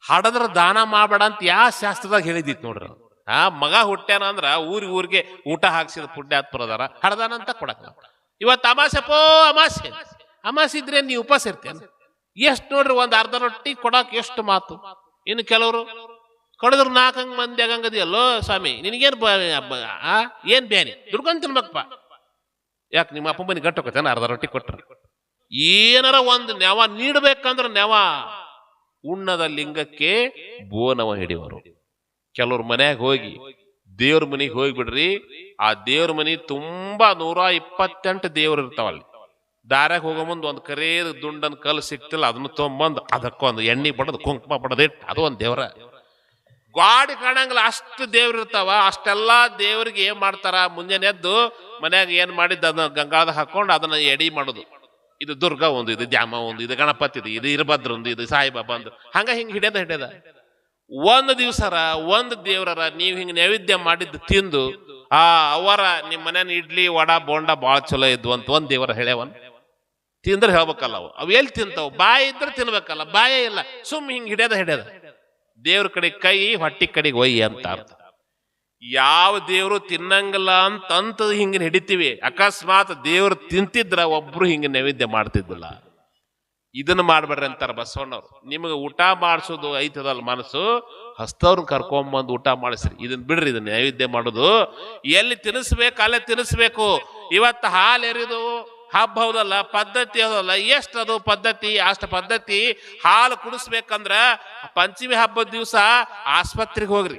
ಹಡದ್ರ ದಾನ ಮಾಡಬೇಡ ಅಂತ ಯಾವ ಶಾಸ್ತ್ರದಾಗ ಹೇಳಿದಿತ್ತು ನೋಡ್ರಿ. ಆ, ಮಗ ಹುಟ್ಟ್ಯಾನ ಅಂದ್ರ ಊರಿಗೆ ಊರಿಗೆ ಊಟ ಹಾಕ್ಸಿದ ಪುಣ್ಯಾತ್ಮರದಾರ ಹಡ್ದಾನ ಅಂತ ಕೊಡಂಗಿಲ್ಲ. ಇವತ್ತು ಅಮಾಸೆಪೋ ಅಮಾಸೆ ಅಮಾಸೆ ಇದ್ರೆ ನೀವು ಉಪವಾಸ ಇರ್ತೇನೆ ಎಷ್ಟು ನೋಡ್ರಿ ಒಂದು ಅರ್ಧ ರೊಟ್ಟಿ ಕೊಡಕ್ ಎಷ್ಟು ಮಾತು? ಇನ್ನು ಕೆಲವರು, ಕಡಿದ್ರು ನಾಲ್ಕಂಗೆ ಮಂದಿ ಆಗಂಗದಿಯಲ್ಲೋ ಸ್ವಾಮಿ, ನಿನಗೇನು? ಏನ್ ಬ್ಯಾನಿ? ದುಡ್ಕೊಂಡ್ ತಿನ್ಬೇಕಪ್ಪ ಯಾಕೆ ನಿಮ್ಮ ಅಪ್ಪ ಮನೆ ಗಟ್ಟೋಕತ್ತೇನ ಅರ್ಧ ರೊಟ್ಟಿ ಕೊಟ್ಟರು ಏನಾರ ಒಂದು ನೆವ ನೀಡಬೇಕಂದ್ರೆ ನೆವ ಉಣ್ಣದ ಲಿಂಗಕ್ಕೆ ಬೋನವ ಹಿಡಿಯೋರು ಕೆಲವ್ರ ಮನೆಯಾಗ ಹೋಗಿ, ದೇವ್ರ ಮನೆಗೆ ಹೋಗಿಬಿಡ್ರಿ. ಆ ದೇವ್ರ ಮನೆ ತುಂಬಾ ನೂರ ಇಪ್ಪತ್ತೆಂಟು ದೇವ್ರು ಇರ್ತಾವಲ್ಲಿ ದಾರ್ಯಾಗ ಹೋಗೋ ಮುಂದೆ ಒಂದು ಕರೇದು ದುಂಡನ್ ಕಲ್ಲು ಸಿಕ್ತಿಲ್ಲ ಅದನ್ನ ತೊಗೊಂಬಂದು ಅದಕ್ಕೊಂದು ಎಣ್ಣೆ ಬಡದು ಕುಂಕುಮ ಬಡದಿಟ್ಟು ಅದು ಒಂದು ದೇವ್ರ. ಗಾಡಿ ಕಾಣಂಗಿಲ್ಲ, ಅಷ್ಟು ದೇವ್ರು ಇರ್ತಾವ, ಅಷ್ಟೆಲ್ಲ ದೇವ್ರಿಗೆ ಏನ್ ಮಾಡ್ತಾರ? ಮುಂಜಾನೆ ಎದ್ದು ಮನ್ಯಾಗ ಏನ್ ಮಾಡಿದ್ದ? ಅದನ್ನ ಗಂಗಾಳದ ಹಾಕೊಂಡು ಅದನ್ನ ಎಡಿ ಮಾಡೋದು. ಇದು ದುರ್ಗ ಒಂದು, ಇದು ದ್ಯಾಮ ಒಂದು, ಇದು ಗಣಪತಿ ಇದು ಇದು ಇರಭದ್ರ ಒಂದು, ಇದು ಸಾಯಿಬಾಬಾ ಒಂದು. ಹಂಗ ಹಿಂಗ ಹಿಡಿಯದ ಹಿಡಿಯದ. ಒಂದು ದಿವ್ಸರ, ಒಂದು ದೇವ್ರರ ನೀವು ಹಿಂಗ ನೈವೇದ್ಯ ಮಾಡಿದ್ದು ತಿಂದು, ಆ ಅವರ ನಿಮ್ಮ ಮನೇನ ಇಡ್ಲಿ, ವಡ, ಬೋಂಡ ಭಾಳ ಚಲೋ ಇದ್ವು ಅಂತ ಒಂದು ದೇವರ ಹೇಳ್ಯವನ್. ತಿಂದ್ರೆ ಹೇಳ್ಬೇಕಲ್ಲ ಅವು. ಅವು ಎಲ್ಲಿ ತಿಂತಾವ? ಬಾಯಿ ಇದ್ರೆ ತಿನ್ಬೇಕಲ್ಲ, ಬಾಯೇ ಇಲ್ಲ. ಸುಮ್ ಹಿಂಗ್ ಹಿಡ್ಯದ ಹಿಡ್ಯದ. ದೇವ್ರ ಕಡೆ ಕೈ, ಹೊಟ್ಟಿ ಕಡೆಗೆ ಒಯ್ಯಿ ಅಂತ ಅರ್ಥ. ಯಾವ ದೇವರು ತಿನ್ನಂಗಿಲ್ಲ ಅಂತಂತ ಹಿಂಗೆ ಹಿಡಿತೀವಿ. ಅಕಸ್ಮಾತ್ ದೇವ್ರು ತಿಂತಿದ್ರ ಒಬ್ರು ಹಿಂಗೆ ನೈವೇದ್ಯ ಮಾಡ್ತಿದ್ದಿಲ್ಲ. ಇದನ್ನ ಮಾಡ್ಬೇಡ್ರಿ ಅಂತಾರೆ ಬಸವಣ್ಣವ್ರು. ನಿಮಗೆ ಊಟ ಮಾಡಿಸೋದು ಐತದಲ್ಲ ಮನಸ್ಸು? ಹಸ್ತವ್ರನ್ನ ಕರ್ಕೊಂಬಂದು ಊಟ ಮಾಡಿಸ್ರಿ. ಇದನ್ನ ಬಿಡ್ರಿ ಇದನ್ನ ನೈವೇದ್ಯ ಮಾಡೋದು. ಎಲ್ಲಿ ತಿನ್ನಿಸ್ಬೇಕು ಅಲ್ಲೇ ತಿನ್ನಿಸ್ಬೇಕು ಇವತ್ತು ಹಾಲು ಎರಿದು ಹಬ್ಬ ಹೌದಲ್ಲ, ಪದ್ಧತಿ ಹೌದಲ್ಲ, ಎಷ್ಟದು ಪದ್ಧತಿ, ಅಷ್ಟು ಪದ್ಧತಿ ಹಾಲು ಕುಡಿಸ್ಬೇಕಂದ್ರ ಪಂಚಮಿ ಹಬ್ಬದ ದಿವಸ ಆಸ್ಪತ್ರೆಗೆ ಹೋಗ್ರಿ.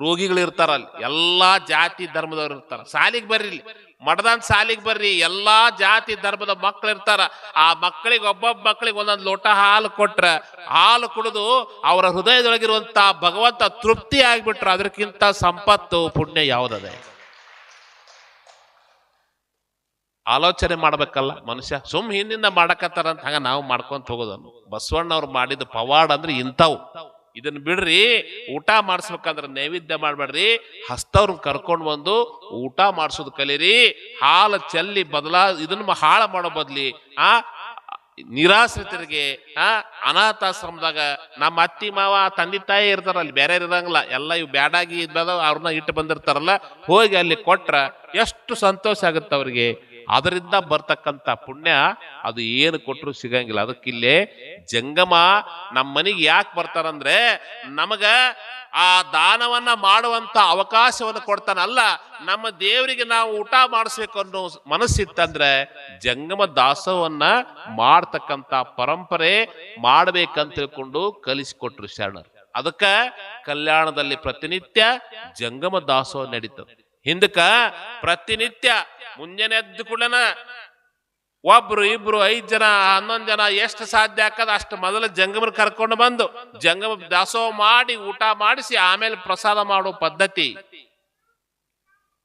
ರೋಗಿಗಳು ಇರ್ತಾರ ಅಲ್ಲಿ, ಎಲ್ಲಾ ಜಾತಿ ಧರ್ಮದವ್ರು ಇರ್ತಾರ. ಸಾಲಿಗೆ ಬರ್ರಿ ಮಠದಾನ್ ಸಾಲಿಗೆ ಬರ್ರಿ, ಎಲ್ಲಾ ಜಾತಿ ಧರ್ಮದ ಮಕ್ಳು ಇರ್ತಾರ. ಆ ಮಕ್ಕಳಿಗೆ ಒಬ್ಬೊಬ್ಬ ಮಕ್ಕಳಿಗೆ ಒಂದೊಂದು ಲೋಟ ಹಾಲು ಕೊಟ್ರ, ಹಾಲು ಕುಡಿದು ಅವರ ಹೃದಯದೊಳಗಿರುವಂತ ಭಗವಂತ ತೃಪ್ತಿ ಆಗ್ಬಿಟ್ರ ಅದಕ್ಕಿಂತ ಸಂಪತ್ತು, ಪುಣ್ಯ ಯಾವುದದೆ? ಆಲೋಚನೆ ಮಾಡ್ಬೇಕಲ್ಲ, ಮನುಷ್ಯ ಸುಮ್ ಹಿಂದಿಂದ ಮಾಡಕತ್ತಾರ ಅಂತ ಹಂಗ ನಾವು ಮಾಡ್ಕೊಂತ ಹೋಗೋದನ್ನು. ಬಸವಣ್ಣವ್ರು ಮಾಡಿದ ಪವಾಡ ಅಂದ್ರೆ ಇಂಥವು. ಇದನ್ನ ಬಿಡ್ರಿ, ಊಟ ಮಾಡಿಸ್ಬೇಕಂದ್ರೆ ನೈವೇದ್ಯ ಮಾಡಬೇಡ್ರಿ ಹಸ್ತವ್ರನ್ನ ಕರ್ಕೊಂಡು ಬಂದು ಊಟ ಮಾಡಿಸೋದು ಕಲೀರಿ, ಹಾಲು ಚೆಲ್ಲಿ ಬದಲಾ ಇದನ್ನ ಹಾಳ ಮಾಡೋ ಬದ್ಲಿ, ಆ, ನಿರಾಶ್ರಿತರಿಗೆ, ಆ, ಅನಾಥಾಶ್ರಮದಾಗ ನಮ್ಮ ಅತ್ತಿ, ಮಾವ, ತಂದೆ, ತಾಯಿ ಇರ್ತಾರ, ಅಲ್ಲಿ ಬೇರೆ ಇರಂಗಿಲ್ಲ ಎಲ್ಲ ಇವು ಬ್ಯಾಡಾಗಿ ಇದ್ದ ಅವ್ರನ್ನ ಇಟ್ಟು ಬಂದಿರ್ತಾರಲ್ಲ, ಹೋಗಿ ಅಲ್ಲಿ ಕೊಟ್ರ ಎಷ್ಟು ಸಂತೋಷ ಆಗುತ್ತೆ ಅವ್ರಿಗೆ. ಅದರಿಂದ ಬರ್ತಕ್ಕಂಥ ಪುಣ್ಯ ಅದು ಏನು ಕೊಟ್ಟರು ಸಿಗಂಗಿಲ್ಲ. ಅದಕ್ಕಿಲ್ಲೇ ಜಂಗಮ, ನಮ್ಮ ಮನೆಗೆ ಯಾಕೆ ಬರ್ತಾರಂದ್ರೆ ನಮಗ ಆ ದಾನವನ್ನ ಮಾಡುವಂತ ಅವಕಾಶವನ್ನು ಕೊಡ್ತಾನಲ್ಲ, ನಮ್ಮ ದೇವರಿಗೆ ನಾವು ಊಟ ಮಾಡಿಸ್ಬೇಕು ಅನ್ನೋ ಮನಸ್ಸಿತ್ತಂದ್ರೆ ಜಂಗಮ ದಾಸವನ್ನ ಮಾಡ್ತಕ್ಕಂತ ಪರಂಪರೆ ಮಾಡ್ಬೇಕಂತ ತಿಳ್ಕೊಂಡು ಕಲಿಸಿಕೊಟ್ರು ಶರಣರು. ಅದಕ್ಕ ಕಲ್ಯಾಣದಲ್ಲಿ ಪ್ರತಿನಿತ್ಯ ಜಂಗಮ ದಾಸೋಹ ನಡೀತದೆ ಹಿಂದಕ್ಕ ಪ್ರತಿನಿತ್ಯ ಮುಂಜಾನೆ ಎದ್ದ ಕೂಡಲೇ ಒಬ್ರು ಇಬ್ರು ಐದ್ ಜನ, ಹನ್ನೊಂದ್ ಜನ, ಎಷ್ಟು ಸಾಧ್ಯ ಆಕದ ಅಷ್ಟು ಮೊದಲು ಜಂಗಮರ್ ಕರ್ಕೊಂಡು ಬಂದು, ಜಂಗಮ ದಾಸೋ ಮಾಡಿ, ಊಟ ಮಾಡಿಸಿ, ಆಮೇಲೆ ಪ್ರಸಾದ ಮಾಡೋ ಪದ್ಧತಿ.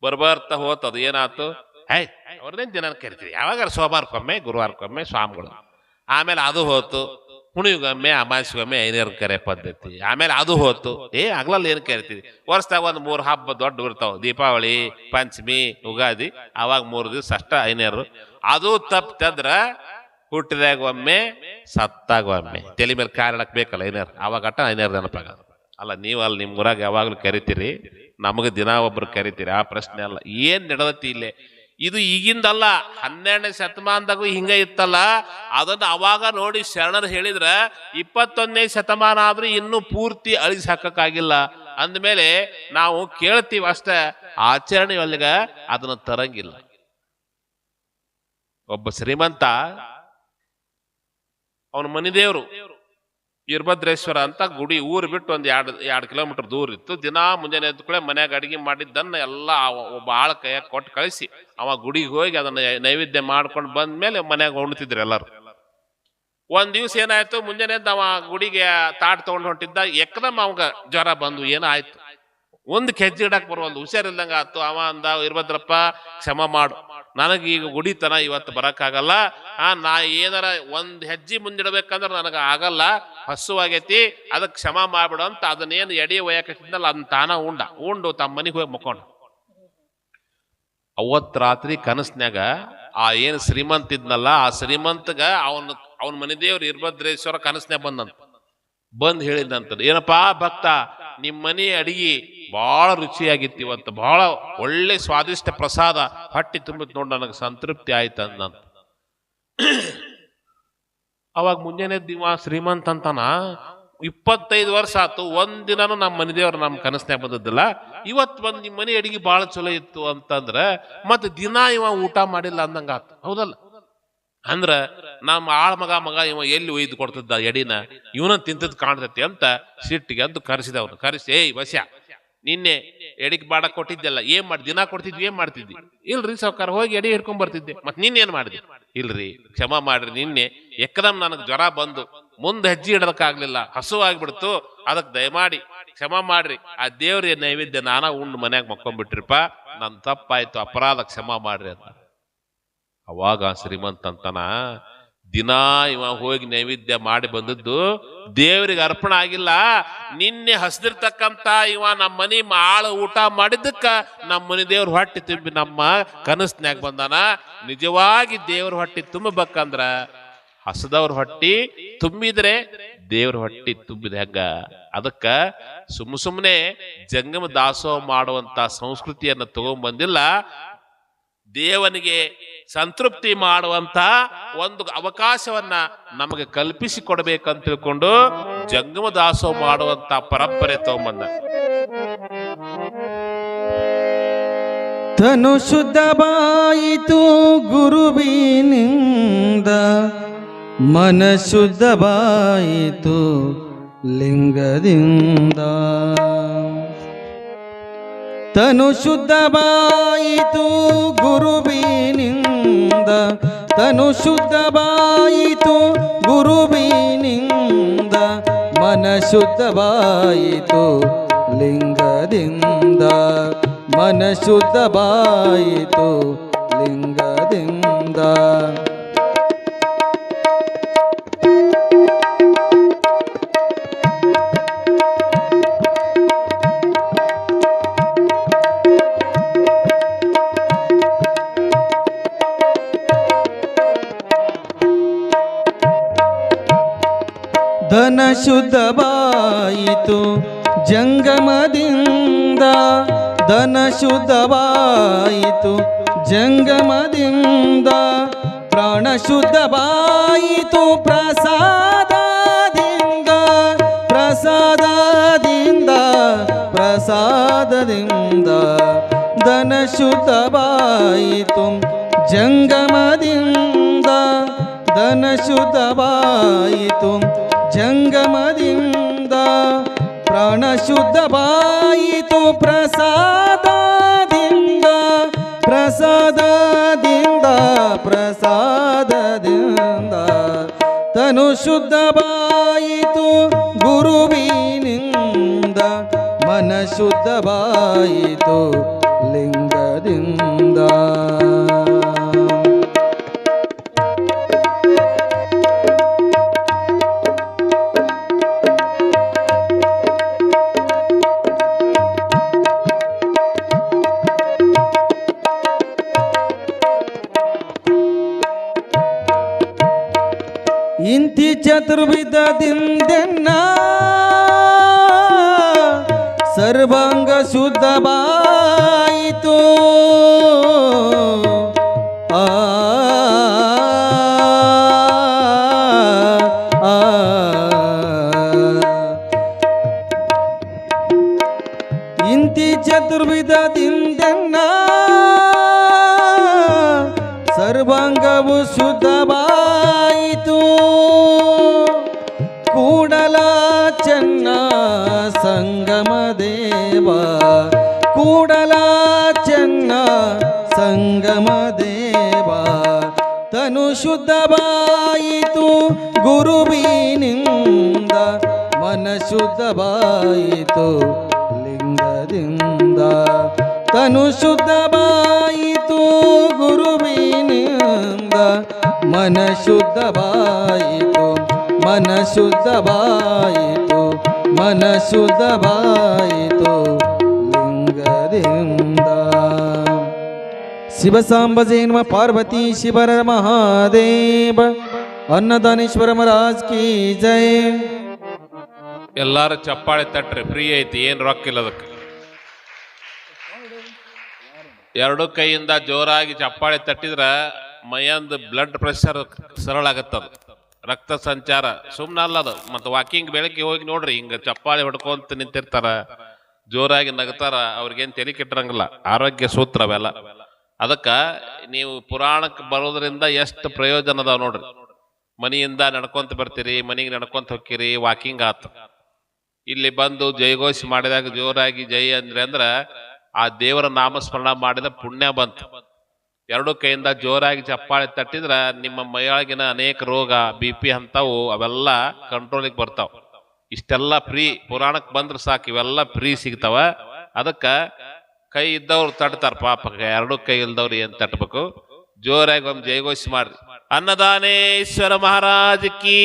ಬರ್ಬರ್ತಾ ಹೋತದು ಏನಾತು ಹೈ ಅವ್ರದೇನ್ ದಿನ ಕರಿತೀವಿ ಯಾವಾಗ ಸೋಮವಾರಕ್ಕೊಮ್ಮೆ, ಗುರುವಾರಕ್ಕೊಮ್ಮೆ, ಸ್ವಾಮಿಗಳು. ಆಮೇಲೆ ಅದು ಹೋತು. ಹುಣಿಗೊಮ್ಮೆ ಅಮಾಸಿಗೊಮ್ಮೆ ಐನೇರ್ ಕರೆ ಪದ್ಧತಿ. ಆಮೇಲೆ ಅದು ಹೋತು. ಏ ಆಗ್ಲಲ್ಲ ಏನು ಕರಿತೀವಿ ವರ್ಷದಾಗ ಒಂದು ಮೂರು ಹಬ್ಬ ದೊಡ್ಡ ಇರ್ತಾವ. ದೀಪಾವಳಿ, ಪಂಚಮಿ, ಉಗಾದಿ. ಅವಾಗ ಮೂರು ದಿವಸ ಅಷ್ಟ ಐನೇರು. ಅದು ತಪ್ಪಿತಂದ್ರ ಹುಟ್ಟಿದಾಗ ಒಮ್ಮೆ, ಸತ್ತಾಗ ಒಮ್ಮೆ. ತಲೆ ಮೇಲೆ ಕಾರಣಕ್ಕೆ ಬೇಕಲ್ಲ ಐನೇರ್. ಅವಾಗ ಅಟ್ಟ ಐನೇರ್ ನೆನಪಾಗ ಅಲ್ಲ, ನೀವು ಅಲ್ಲಿ ನಿಮ್ಮ ಊರಾಗ ಯಾವಾಗಲೂ ಕರಿತೀರಿ? ನಮಗೆ ದಿನ ಒಬ್ರು ಕರಿತೀರಿ? ಆ ಪ್ರಶ್ನೆ ಅಲ್ಲ. ಏನು ನಡೆದತಿ ಇಲ್ಲೇ? ಇದು ಈಗಿಂದಲ್ಲ, ಹನ್ನೆರಡನೇ ಶತಮಾನದಾಗೂ ಹಿಂಗ ಇತ್ತಲ್ಲ, ಅದನ್ನ ಅವಾಗ ನೋಡಿ ಶರಣರು ಹೇಳಿದ್ರ ಇಪ್ಪತ್ತೊಂದನೇ ಶತಮಾನ ಆದ್ರೂ ಇನ್ನೂ ಪೂರ್ತಿ ಅಳಿಸಿ ಹಾಕಕ್ಕಾಗಿಲ್ಲ. ಅಂದಮೇಲೆ ನಾವು ಕೇಳ್ತೀವಿ ಅಷ್ಟೇ, ಆಚರಣೆ ಒಳಗ ಅದನ್ನ ತರಂಗಿಲ್ಲ. ಒಬ್ಬ ಶ್ರೀಮಂತ, ಅವನ ಮನಿ ದೇವ್ರು ವೀರಭದ್ರೇಶ್ವರ ಅಂತ ಗುಡಿ ಊರು ಬಿಟ್ಟು ಒಂದು ಎರಡು ಎರಡು ಕಿಲೋಮೀಟರ್ ದೂರ ಇತ್ತು. ದಿನಾ ಮುಂಜಾನೆ ಎದ್ದ ಕೂಡ ಮನ್ಯಾಗ ಅಡಿಗೆ ಮಾಡಿದ್ದನ್ನು ಎಲ್ಲ ಒಬ್ಬ ಆಳ ಕೈಯಾಗ ಕೊಟ್ಟು ಕಳಿಸಿ. ಅವ ಗುಡಿಗೆ ಹೋಗಿ ಅದನ್ನು ನೈವೇದ್ಯ ಮಾಡ್ಕೊಂಡು ಬಂದ ಮೇಲೆ ಮನ್ಯಾಗ ಉಣ್ತಿದ್ರು ಎಲ್ಲರೂ. ಒಂದು ದಿವ್ಸ ಏನಾಯ್ತು, ಮುಂಜಾನೆ ಎದ್ದು ಅವ ಗುಡಿಗೆ ತಾಟ್ ತೊಗೊಂಡು ಹೊಂಟಿದ್ದ, ಎಕ್ದಮ್ ಅವಂಗ ಜ್ವರ ಬಂದು ಏನಾಯ್ತು? ಒಂದ್ ಕೆಜ್ಜೆ ಇಡಕ್ ಬರುವಲ್ದು. ಹುಷಾರಿಲ್ದಂಗ ಆತು. ಅವ ಅಂದ, ಇರ್ಬದ್ರಪ್ಪ, ಕ್ಷಮ ಮಾಡು. ನನಗೆ ಈಗ ಗುಡಿತನ ಇವತ್ತು ಬರಕ್ಕಾಗಲ್ಲ. ಆ, ನಾ ಏನಾರ ಒಂದು ಹೆಜ್ಜೆ ಮುಂದಿಡ್ಬೇಕಂದ್ರ ನನಗೆ ಆಗಲ್ಲ. ಹಸುವಾಗೈತಿ ಅದಕ್ಕೆ ಕ್ಷಮ ಮಾಡಿಬಿಡು ಅಂತ ಅದನ್ನೇನು ಎಡಿ ಒಯ್ಯಕಿದ್ನಲ್ಲ ಅದನ್ನ ತಾನ ಉಂಡ. ಉಂಡು ತಮ್ಮ ಮನೆಗೆ ಹೋಗಿ ಮಕ್ಕೊಂಡು. ಅವತ್ತು ರಾತ್ರಿ ಕನಸ್ನ್ಯಾಗ ಆ ಏನು ಶ್ರೀಮಂತ ಇದ್ನಲ್ಲ, ಆ ಶ್ರೀಮಂತಗ ಅವನ ಅವನ ಮನೆ ದೇವ್ರ ಇರ್ಭದ್ರೇಶ್ವರ ಕನಸ್ನ್ಯಾಗ ಬಂದಂತ. ಬಂದು ಹೇಳಿದಂತ ಏನಪ್ಪಾ ಭಕ್ತ ನಿಮ್ಮ ಮನೆ ಅಡಿಗೆ ಬಹಳ ರುಚಿಯಾಗಿತ್ತು ಇವತ್ತು ಬಹಳ ಒಳ್ಳೆ ಸ್ವಾದಿಷ್ಟ ಪ್ರಸಾದ ಹೊಟ್ಟೆ ತುಂಬಿದ್ ನೋಡಿ ನನಗೆ ಸಂತೃಪ್ತಿ ಆಯ್ತು ಅಂದಂತ. ಅವಾಗ ಮುಂಜಾನೆ ದಿವ ಶ್ರೀಮಂತ ಅಂತಾನ, ಇಪ್ಪತ್ತೈದು ವರ್ಷ ಆತು ಒಂದಿನೂ ನಮ್ಮ ಮನೆ ದೇವ್ರು ನಮ್ಮ ಕನಸ್ನ್ಯಾಗ ಬಂದದ್ದಿಲ್ಲ, ಇವತ್ತು ಬಂದ್ ನಿಮ್ಮ ಮನೆ ಅಡಿಗೆ ಭಾಳ ಚಲೋ ಇತ್ತು ಅಂತಂದ್ರೆ, ಮತ್ತೆ ದಿನ ಇವ ಊಟ ಮಾಡಿಲ್ಲ ಅಂದಂಗ ಆತು. ಹೌದಲ್ಲ? ಅಂದ್ರ ನಮ್ಮ ಆಳ ಮಗ ಮಗ ಇವ ಎಲ್ಲಿ ಒಯ್ದು ಕೊಡ್ತಿದ್ದ ಎಡಿನ ಇವನ ತಿಂತದ್ ಕಾಣ್ತೈತಿ ಅಂತ ಸಿಟ್ಟಿಗೆ ಅಂತ ಕರೆಸಿದವ್ರು ಕರೆಸಿ, ಏಯ್, ಬಸ್ಯ. ನಿನ್ನೆ ಎಡಿಗೆ ಬಾಡ ಕೊಟ್ಟಿದ್ದೆಲ್ಲ, ಏನ್ ಮಾಡಿ ದಿನ ಕೊಡ್ತಿದ್ವಿ, ಏನ್ ಮಾಡ್ತಿದ್ವಿ ಇಲ್ರಿ, ಸಾವ್ಕಾರ ಹೋಗಿ ಎಡಿ ಹಿಡ್ಕೊಂಡ್ ಬರ್ತಿದ್ದೆ. ಮತ್ ನಿನ್ನೆ ಏನ್ ಮಾಡಿದ್ವಿ ಇಲ್ರಿ, ಕ್ಷಮ ಮಾಡ್ರಿ. ನಿನ್ನೆ ಎಕ್ದಮ್ ನನಗ್ ಜ್ವರ ಬಂದು ಮುಂದೆ ಹೆಜ್ಜೆ ಇಡೋದಕ್ಕಾಗ್ಲಿಲ್ಲ. ಆಗ್ಬಿಡ್ತು. ಅದಕ್ ದಯಮಾಡಿ ಕ್ಷಮ ಮಾಡ್ರಿ. ಆ ದೇವ್ರ ನೈವೇದ್ಯ ನಾನ ಉಂಡು ಮನ್ಯಾಗ ಮಕ್ಕೊಂಡ್ಬಿಟ್ರಿಪ್ಪ, ನನ್ ತಪ್ಪಾಯ್ತು. ಅಪರಾಧ ಕ್ಷಮ ಮಾಡ್ರಿ ಅಂತ. ಅವಾಗ ಶ್ರೀಮಂತ ಅಂತನ ದಿನಾ ಇವ ಹೋಗಿ ನೈವೇದ್ಯ ಮಾಡಿ ಬಂದದ್ದು, ದೇವರಿಗೆ ಅರ್ಪಣ ಆಗಿಲ್ಲ. ನಿನ್ನೆ ಹಸ್ದಿರ್ತಕ್ಕಂತ ಇವ ನಮ್ಮ ಮನಿ ಆಳ ಊಟ ಮಾಡಿದ್ದಕ್ಕ ನಮ್ಮ ಮನೆ ದೇವ್ರ ಹೊಟ್ಟಿ ತುಂಬಿ ನಮ್ಮ ಕನಸ್ನ್ಯಾಗ ಬಂದಾನ. ನಿಜವಾಗಿ ದೇವ್ರ ಹೊಟ್ಟಿ ತುಂಬಬೇಕಂದ್ರ ಹಸದವ್ರ ಹೊಟ್ಟಿ ತುಂಬಿದ್ರೆ ದೇವ್ರ ಹೊಟ್ಟಿ ತುಂಬಿದ ಹೆಗ್ಗ ಅದಕ್ಕ ಸುಮ್ಮ ಸುಮ್ಮನೆ ಜಂಗಮ ದಾಸೋಹ ಮಾಡುವಂತ ಸಂಸ್ಕೃತಿಯನ್ನು ತಗೊಂಡ್ಬಂದಿಲ್ಲ ದೇವನಿಗೆ ಸಂತೃಪ್ತಿ ಮಾಡುವಂತ ಒಂದು ಅವಕಾಶವನ್ನ ನಮಗೆ ಕಲ್ಪಿಸಿ ಕೊಡಬೇಕಂತ ತಿಳ್ಕೊಂಡು ಜಂಗಮ ದಾಸೋಹ ಮಾಡುವಂತ ಪರಂಪರೆ ತಗೊಂಬಂದ. ತನು ಶುದ್ಧವಾಯಿತು ಗುರುವಿನಿಂದ, ಮನ ಶುದ್ಧವಾಯಿತು ಲಿಂಗದಿಂದ. ತನು ಶುದ್ಧವಾಯಿತು ಗುರುವಿನಿಂದ. ತನು ಶುದ್ಧವಾಯಿತು ಗುರುವಿನಿಂದ. ಮನ ಶುದ್ಧವಾಯಿತು ಲಿಂಗದಿಂದ. ಮನ ಶುದ್ಧವಾಯಿತು ಲಿಂಗದಿಂದ. ಶುದ್ಧವಾಯಿತು. ಜಂಗಮದಿಂದ ಧನ ಶುದ್ಧವಾಯಿತು. ಜಂಗಮದಿಂದ ಪ್ರಾಣ ಶುದ್ಧವಾಯಿತು. ಪ್ರಸಾದದಿಂದ ಪ್ರಸಾದದಿಂದ ಪ್ರಸಾದದಿಂದ ಧನ ಶುದ್ಧವಾಯಿತು. ಜಂಗಮದಿಂದ ಧನ ಶುದ್ಧವಾಯಿತು. ಜಂಗಮದಿಂದ ಪ್ರಾಣ ಶುದ್ಧವಾಯಿತು ಪ್ರಸಾದದಿಂದ ಪ್ರಸಾದದಿಂದ ಪ್ರಸಾದದಿಂದ. ತನು ಶುದ್ಧವಾಯಿತು ಗುರುವಿನಿಂದ ಮನ ಶುದ್ಧವಾಯಿತು ಲಿಂಗದಿಂದ. ಇಂತಿ ಚತುರ್ವಿಧದಿಂದೆನ್ನ ಸರ್ವಾಂಗ ಶುದ್ಧವಾಯಿತು. ಆ ಇಂತಿ ಚತುರ್ವಿಧದಿಂದೆನ್ನ ಶುದ್ಧವಾಯಿತು ಗುರುವಿನಿಂದ ಮನ ಶುದ್ಧವಾಯಿತು ಲಿಂಗದಿಂದ ತನು ಶುದ್ಧವಾಯಿತು ಗುರುವಿನಿಂದ ಮನ ಶುದ್ಧವಾಯಿತು ಮನ ಶುದ್ಧವಾಯಿತು ಮನ ಶುದ್ಧವಾಯಿತು ಶಿವಸಾಂಬಜೇ ನಮ ಪಾರ್ವತಿ ಶಿವರ ಮಹಾದೇವ. ಅನ್ನದಾನೇಶ್ವರ ಮಹಾರಾಜ್ ಕಿ ಜಯ ಎಲ್ಲಾರು ಚಪ್ಪಾಳೆ ತಟ್ರಿ, ಫ್ರೀ ಐತಿ, ಏನು ರೊಕ್ಕ ಇಲ್ಲ ಅದಕ್ಕೆ. ಎರಡು ಕೈಯಿಂದ ಜೋರಾಗಿ ಚಪ್ಪಾಳೆ ತಟ್ಟಿದ್ರೆ ಮೈಯಂದು ಬ್ಲಡ್ ಪ್ರೆಷರ್ ಸರಳ ಆಗತ್ತದ ರಕ್ತ ಸಂಚಾರ ಸುಮ್ಮನೆ ಅಲ್ಲದು ಮತ್ತು ವಾಕಿಂಗ್ ಬೆಳಗ್ಗೆ ಹೋಗಿ ನೋಡ್ರಿ, ಹಿಂಗೆ ಚಪ್ಪಾಳೆ ಹೊಡ್ಕೊಂತ ನಿಂತಿರ್ತಾರ, ಜೋರಾಗಿ ನಗತಾರ, ಅವ್ರಿಗೇನು ತಲೆ ಕೆಟ್ಟಿರಂಗಿಲ್ಲ. ಆರೋಗ್ಯ ಸೂತ್ರ ಅವೆಲ್ಲ. ಅದಕ್ಕ ನೀವು ಪುರಾಣಕ್ಕೆ ಬರೋದ್ರಿಂದ ಎಷ್ಟು ಪ್ರಯೋಜನ ಅದಾವ ನೋಡ್ರಿ. ಮನೆಯಿಂದ ನಡ್ಕೊಂತ ಬರ್ತೀರಿ, ಮನೆಗೆ ನಡ್ಕೊಂತ ಹೋಗ್ತೀರಿ ವಾಕಿಂಗ್ ಆತ. ಇಲ್ಲಿ ಬಂದು ಜಯಘೋಷ ಮಾಡಿದಾಗ ಜೋರಾಗಿ ಜೈ ಅಂದ್ರೆ ಅಂದ್ರ ಆ ದೇವರ ನಾಮಸ್ಮರಣ ಮಾಡಿದ ಪುಣ್ಯ ಬಂತು. ಎರಡು ಕೈಯಿಂದ ಜೋರಾಗಿ ಚಪ್ಪಾಳೆ ತಟ್ಟಿದ್ರ ನಿಮ್ಮ ಮೈಯೊಳಗಿನ ಅನೇಕ ರೋಗ, ಬಿ ಪಿ ಅಂಥವು ಅವೆಲ್ಲ ಕಂಟ್ರೋಲಿಗೆ ಬರ್ತಾವ. ಇಷ್ಟೆಲ್ಲ ಫ್ರೀ ಪುರಾಣಕ್ಕೆ ಬಂದ್ರೆ ಸಾಕು, ಇವೆಲ್ಲ ಫ್ರೀ ಸಿಗ್ತಾವ. ಅದಕ್ಕ ಕೈ ಇದ್ದವ್ರು ತಟ್ತಾರ, ಪಾಪ ಎರಡು ಕೈ ಇಲ್ದವ್ರು ಏನ್ ತಟ್ಟಬೇಕು ಜೋರಾಗಿ ಒಂದು ಜಯಘೋಷ ಮಾಡ್ರಿ. ಅನ್ನದಾನೇಶ್ವರ ಮಹಾರಾಜ ಕಿ